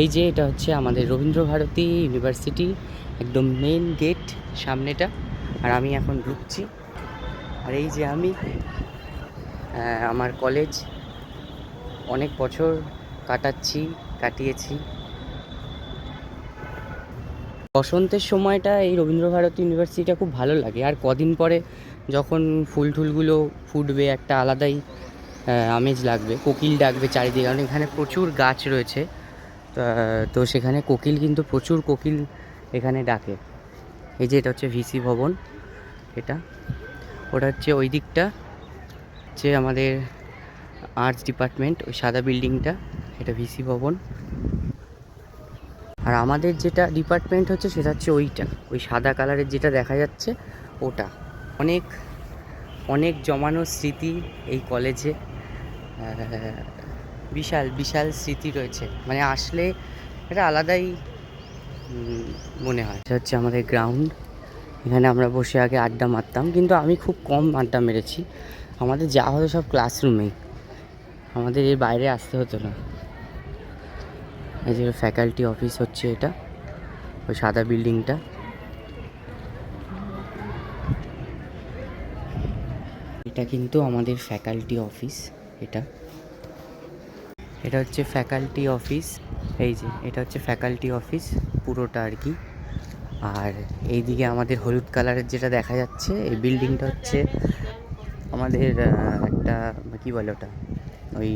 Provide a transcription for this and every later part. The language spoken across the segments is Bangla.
এই যে এটা হচ্ছে আমাদের রবীন্দ্রভারতী ইউনিভার্সিটি, একদম মেন গেট সামনেটা। আর আমি এখন ঢুকছি। আর এই যে আমি আমার কলেজ অনেক বছর কাটাচ্ছি, কাটিয়েছি। বসন্তের সময়টা এই রবীন্দ্রভারতী ইউনিভার্সিটিটা খুব ভালো লাগে। আর কদিন পরে যখন ফুল টুলগুলো ফুটবে, একটা আলাদাই আমেজ লাগবে, কোকিল ডাকবে চারিদিকে। কারণ এখানে প্রচুর গাছ রয়েছে। তা- সেখানে কোকিল কিন্তু প্রচুর কোকিল এখানে ডাকে। এই যে এটা হচ্ছে ভিসি ভবন, এটা। ওটা হচ্ছে ওই দিকটা হচ্ছে আমাদের আর্টস ডিপার্টমেন্ট ওই সাদা বিল্ডিংটা এটা ভিসি ভবন। আর আমাদের যেটা ডিপার্টমেন্ট হচ্ছে সেটা হচ্ছে ওইটা, ওই সাদা কালারের যেটা দেখা যাচ্ছে, ওটা। অনেক অনেক জমানো স্মৃতি এই কলেজে বিশাল বিশাল স্মৃতি রয়েছে। মানে আসলে এটা আলাদাই মনে হয়। এটা হচ্ছে আমাদের গ্রাউন্ড এখানে আমরা বসে আগে আড্ডা মারতাম, কিন্তু আমি খুব কম আড্ডা মেরেছি। আমাদের যা হতো সব ক্লাসরুমেই আমাদের এর বাইরে আসতে হতো না। এই যে ফ্যাকাল্টি অফিস হচ্ছে এটা, ওই সাদা বিল্ডিংটা এটা কিন্তু আমাদের ফ্যাকাল্টি অফিস এটা। এটা হচ্ছে ফ্যাকাল্টি অফিস এই যে, এটা হচ্ছে ফ্যাকাল্টি অফিস পুরোটা আর কি। আর এইদিকে আমাদের হলুদ কালারের যেটা দেখা যাচ্ছে, এই বিল্ডিংটা হচ্ছে আমাদের একটা, কি বলে ওটা? ওই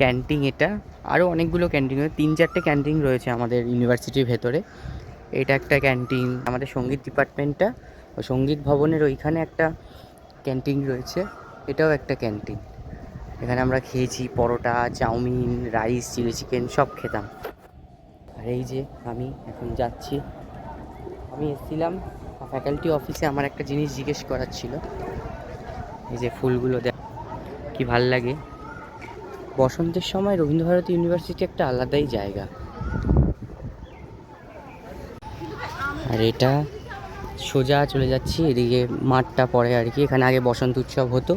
ক্যান্টিন এটা। আরও অনেকগুলো ক্যান্টিন তিন চারটে ক্যান্টিন রয়েছে আমাদের ইউনিভার্সিটির ভেতরে। এটা একটা ক্যান্টিন আমাদের সংগীত ডিপার্টমেন্টটা সংগীত ভবনের ওইখানে একটা ক্যান্টিন রয়েছে, এটাও একটা ক্যান্টিন এখানে আমরা খেয়েছি paratha, chowmein, rice, chilli chicken সব খেতাম। আর এই যে আমি এখন যাচ্ছি। আমি এসেছিলাম ফ্যাকাল্টি অফিসে আমার একটা জিনিস জিজ্ঞেস করার ছিল। এই যে ফুলগুলো দেখ, কি ভালো লাগে। বসন্তের সময় রবীন্দ্রভারতী ইউনিভার্সিটি একটা আলাদাই জায়গা। আর এটা সোজা চলে যাচ্ছি, এদিকে মাঠটা পড়ে আর কি। এখানে আগে বসন্ত উৎসব হতো।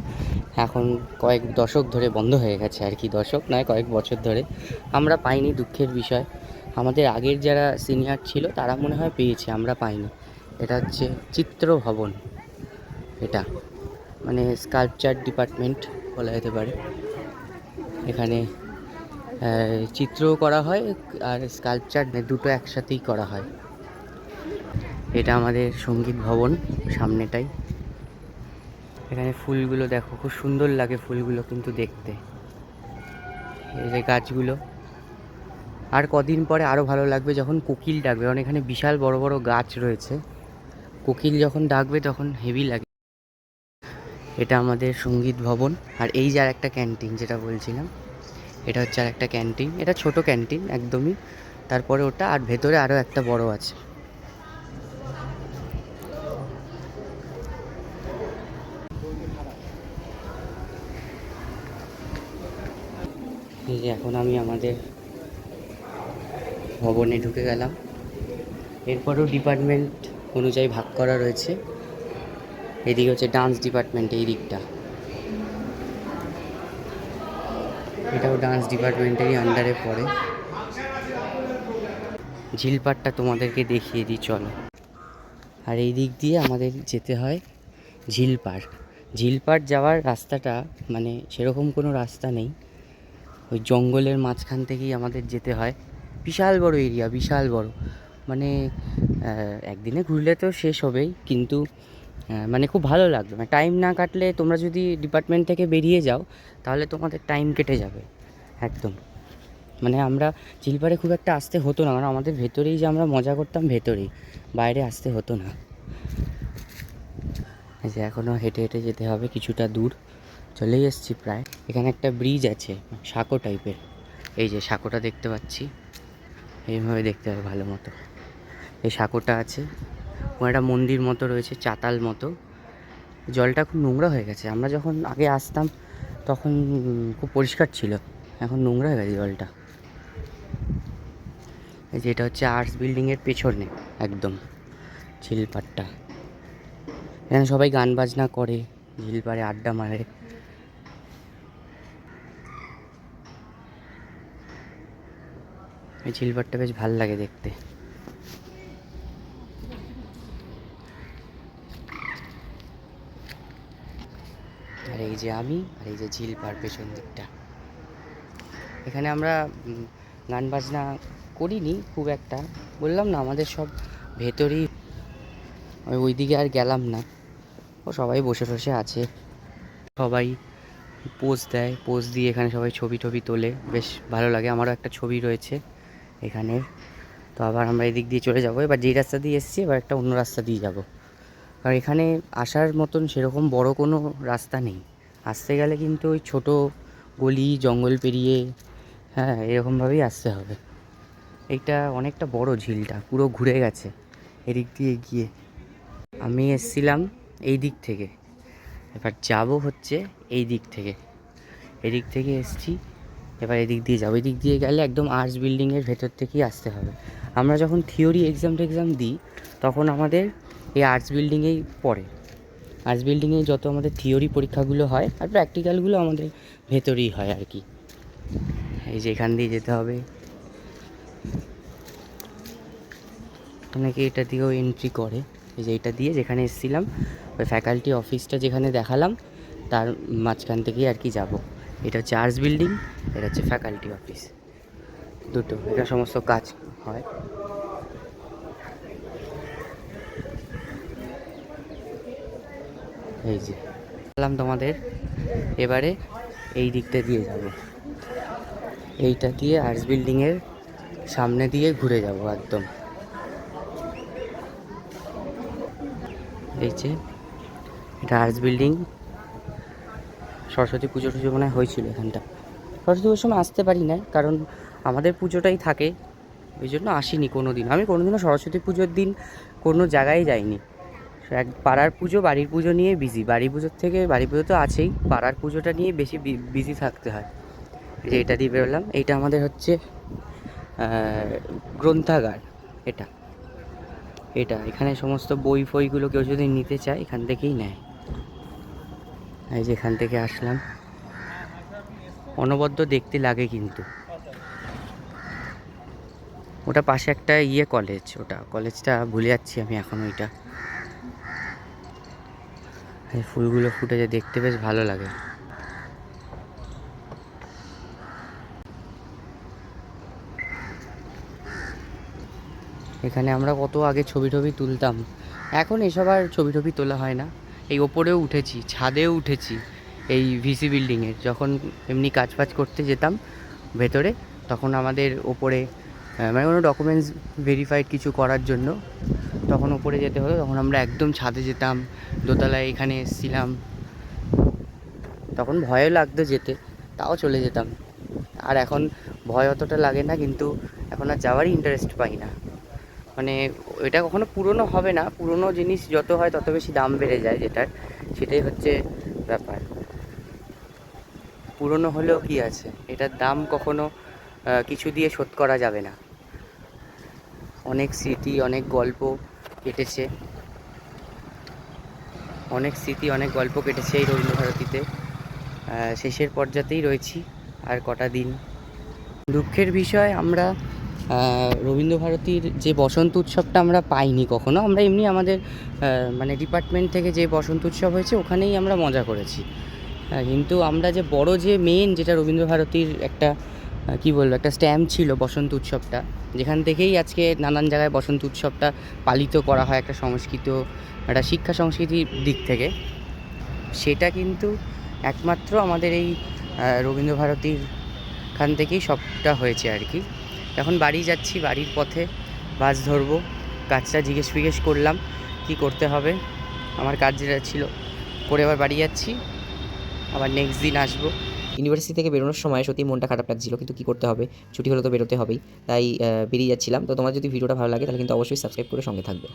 এখন কয়েক দশক ধরে বন্ধ হয়ে গেছে আর কি দশক নয় কয়েক বছর ধরে। আমরা পাইনি দুঃখের বিষয়। আমাদের আগের যারা সিনিয়র ছিল তারা মনে হয় পেয়েছে আমরা পাইনি। এটা হচ্ছে চিত্র ভবন। এটা মানে স্কাল্পচার ডিপার্টমেন্ট বলা যেতে পারে। এখানে আহ, চিত্রও করা হয় আর স্কাল্পচার দুটো একসাথেই করা হয়। এটা আমাদের সংগীত ভবন সামনেটাই। এখানে ফুলগুলো দেখো, খুব সুন্দর লাগে ফুলগুলো কিন্তু দেখতে। এই যে গাছগুলো। আর কদিন পরে আরও ভালো লাগবে যখন কোকিল ডাকবে, কারণ এখানে বিশাল বড় বড় গাছ রয়েছে। কোকিল যখন ডাকবে তখন হেভি লাগে। এটা আমাদের সংগীত ভবন। আর এই যে আর একটা ক্যান্টিন যেটা বলছিলাম, এটা হচ্ছে আর একটা ক্যান্টিন এটা ছোট ক্যান্টিন একদমই। তারপরে ওটা, আর ভেতরে আরও একটা বড় আছে। যে এখন আমি আমাদের ভবনে ঢুকে গেলাম। এরপরেও ডিপার্টমেন্ট অনুযায়ী ভাগ করা রয়েছে। এদিকে হচ্ছে ডান্স ডিপার্টমেন্ট এই দিকটা। এটাও ডান্স ডিপার্টমেন্টেরই আন্ডারে পড়ে। ঝিলপাটটা তোমাদেরকে দেখিয়ে দিই, চলো। আর এই দিক দিয়ে আমাদের যেতে হয় ঝিলপাড়। ঝিলপাড় যাওয়ার রাস্তাটা মানে সেরকম কোনো রাস্তা নেই। ওই জঙ্গলের মাঝখান থেকেই আমাদের যেতে হয়। বিশাল বড় এরিয়া বিশাল বড়। মানে একদিনে ঘুরলে তো শেষ হবেই, কিন্তু মানে খুব ভালো লাগবে মানে টাইম না কাটলে তোমরা যদি ডিপার্টমেন্ট থেকে বেরিয়ে যাও, তাহলে তোমাদের টাইম কেটে যাবে, একদম। মানে আমরা চিলপাড়ে খুব একটা আসতে হতো না, কারণ আমাদের ভেতরেই যে আমরা মজা করতাম, ভেতরেই। বাইরে আসতে হতো না। যে এখনও হেঁটে হেঁটে যেতে হবে, কিছুটা দূর। চলেই এসেছি প্রায়। এখানে একটা ব্রিজ আছে, সাঁকো টাইপের এই যে সাঁকোটা দেখতে পাচ্ছি। এইভাবে দেখতে হবে ভালো মতো। এই সাঁকোটা আছে। ওখানে একটা মন্দির মতো রয়েছে, চাতাল মতো। জলটা খুব নোংরা হয়ে গেছে। আমরা যখন আগে আসতাম, তখন খুব পরিষ্কার ছিল। এখন নোংরা হয়ে গেছে জলটা। এই যে এটা হচ্ছে আর্টস বিল্ডিংয়ের পেছনে, একদম। ঝিলপাটটা এখানে সবাই গান বাজনা করে, ঝিলপাড়ে আড্ডা মারে। এই ঝিলপাটটা বেশ ভালো লাগে দেখতে। আর এই যে আমি, আর এই যে ঝিল পার পেছন দিকটা। এখানে আমরা গান বাজনা করিনি, খুব একটা। বললাম না, আমাদের সব ভেতরেই ওই ওইদিকে আর গেলাম না। ও সবাই বসে বসে আছে। সবাই পোজ দেয়, পোজ দিয়ে এখানে সবাই ছবি টবি তোলে। বেশ ভালো লাগে, আমারও একটা ছবি রয়েছে। এখানে তো আবার আমরা এদিক দিয়ে চলে যাব। এবার যেই রাস্তা দিয়ে এসেছি, এবার একটা অন্য রাস্তা দিয়ে যাব। আর এখানে আসার মতন সেরকম বড় কোনো রাস্তা নেই। আসতে গেলে কিন্তু ওই ছোট গলি, জঙ্গল পেরিয়ে হ্যাঁ এরকমভাবেই আসতে হবে। এইটা অনেকটা বড় ঝিলটা, পুরো ঘুরে গেছে এদিক দিয়ে গিয়ে আমি এসছিলাম এই দিক থেকে। এবার যাব হচ্ছে এই দিক থেকে। এদিক থেকে এসছি এবার এদিক দিয়ে যাব এদিক দিয়ে গেলে একদম আর্টস বিল্ডিংয়ের ভেতর থেকেই আসতে হবে। আমরা যখন থিওরি এক্সাম টেক্সাম দিই, তখন আমাদের এই আর্টস বিল্ডিংয়েই পড়ে। আর্টস বিল্ডিংয়ে যত আমাদের থিওরি পরীক্ষাগুলো হয়, আর প্র্যাকটিক্যালগুলো আমাদের ভেতরেই হয় আর কি। এই যে এখান দিয়ে যেতে হবে। অনেকে এটা দিয়েও এন্ট্রি করে। এই যে এটা দিয়ে যেখানে এসেছিলাম, ওই ফ্যাকাল্টি অফিসটা যেখানে দেখালাম, তার মাঝখান থেকেই আর কি যাব। এটা হচ্ছে আর্টস বিল্ডিং এটা হচ্ছে ফ্যাকাল্টি অফিস দুটো, এটা সমস্ত কাজ হয়। এই যে বললাম তোমাদের। এবারে এই দিকটা দিয়ে যাব। এইটা দিয়ে আর্টস বিল্ডিংয়ের সামনে দিয়ে ঘুরে যাব একদম। এই যে, এটা আর্টস বিল্ডিং সরস্বতী পুজো টুজো মনে হয় হয়েছিল এখানটা। সরস্বতী পুজোর সময় আসতে পারি না কারণ আমাদের পুজোটাই থাকে। ওই জন্য আসিনি কোনো দিন আমি কোনোদিনও সরস্বতী পুজোর দিন কোনো জায়গায় যাইনি। এক পাড়ার পুজো, বাড়ির পুজো নিয়ে বিজি বাড়ি পুজোর থেকে বাড়ি পুজো তো আছেই। পাড়ার পুজোটা নিয়ে বেশি বিজি থাকতে হয়। যে এটা দিয়ে বেরোলাম। এইটা আমাদের হচ্ছে গ্রন্থাগার। এটা। এটা। এখানে সমস্ত বই ফইগুলো কেউ যদি নিতে চায়, এখান থেকেই নেয়। এই যে এখান থেকে আসলাম। অনবদ্য দেখতে লাগে কিন্তু। ওটা পাশে একটা ইয়ে কলেজ ওটা কলেজটা ভুলে যাচ্ছি আমি এখন ওইটা এই ফুলগুলো ফুটে ফুটেছে, দেখতে বেশ ভালো লাগে। এখানে আমরা কত আগে ছবি টবি তুলতাম। এখন এসব আর ছবি টবি তোলা হয় না। এই ওপরেও উঠেছি, ছাদেও উঠেছি এই ভিসি বিল্ডিংয়ের যখন এমনি কাজ ফাজ করতে যেতাম ভেতরে, তখন আমাদের ওপরে মানে কোনো ডকুমেন্টস ভেরিফাইড কিছু করার জন্য তখন ওপরে যেতে হতো। তখন আমরা একদম ছাদে যেতাম, দোতলায় এখানে এসেছিলাম। তখন ভয়ও লাগতো যেতে, তাও চলে যেতাম। আর এখন ভয় অতটা লাগে না, কিন্তু এখন আর যাওয়ারই ইন্টারেস্ট পাই না। মানে এটা কখনো পুরনো হবে না, পুরনো জিনিস যত হয় তত বেশি দাম বেড়ে যায় যেটার, সেটাই হচ্ছে ব্যাপার। পুরনো হলেও কি আছে? এটার দাম কখনো কিছু দিয়ে শোধ করা যাবে না। অনেক স্মৃতি, অনেক গল্প কেটেছে। অনেক স্মৃতি, অনেক গল্প কেটেছে এই রবীন্দ্রভারতীতে। শেষের পর্যাতেই রয়েছি আর কটা দিন। দুঃখের বিষয় আমরা রবীন্দ্রভারতীর যে বসন্ত উৎসবটা আমরা পাইনি কখনো, আমরা এমনি আমাদের মানে ডিপার্টমেন্ট থেকে যে বসন্ত উৎসব হয়েছে ওখানেই আমরা মজা করেছি। কিন্তু আমরা যে বড় যে মেন যেটা রবীন্দ্রভারতীর একটা কি বলব, একটা স্ট্যাম্প ছিল বসন্ত উৎসবটা, যেখান থেকেই আজকে নানান জায়গায় বসন্ত উৎসবটা পালিত করা হয় একটা সংস্কৃত, একটা শিক্ষা সংস্কৃতির দিক থেকে। সেটা কিন্তু একমাত্র আমাদের এই রবীন্দ্রভারতীর খান থেকেই সবটা হয়েছে আর কি। এখন বাড়ি যাচ্ছি, বাড়ির পথে বাস ধরবো। কাজটা জিজ্ঞেস ফিজ্ঞেস করলাম, কি করতে হবে? আমার কাজ যেটা ছিল, করে আবার বাড়ি যাচ্ছি। আবার নেক্সট দিন আসব। ইউনিভার্সিটি থেকে বেরোনোর সময় সত্যি মনটা খারাপ লাগছিল, কিন্তু কী করতে হবে? ছুটি হলে তো বেরোতে হবেই। তাই বেরিয়ে যাচ্ছিলাম। তো তোমার যদি ভিডিওটা ভালো লাগে, তাহলে কিন্তু অবশ্যই সাবস্ক্রাইব করে সঙ্গে থাকবে।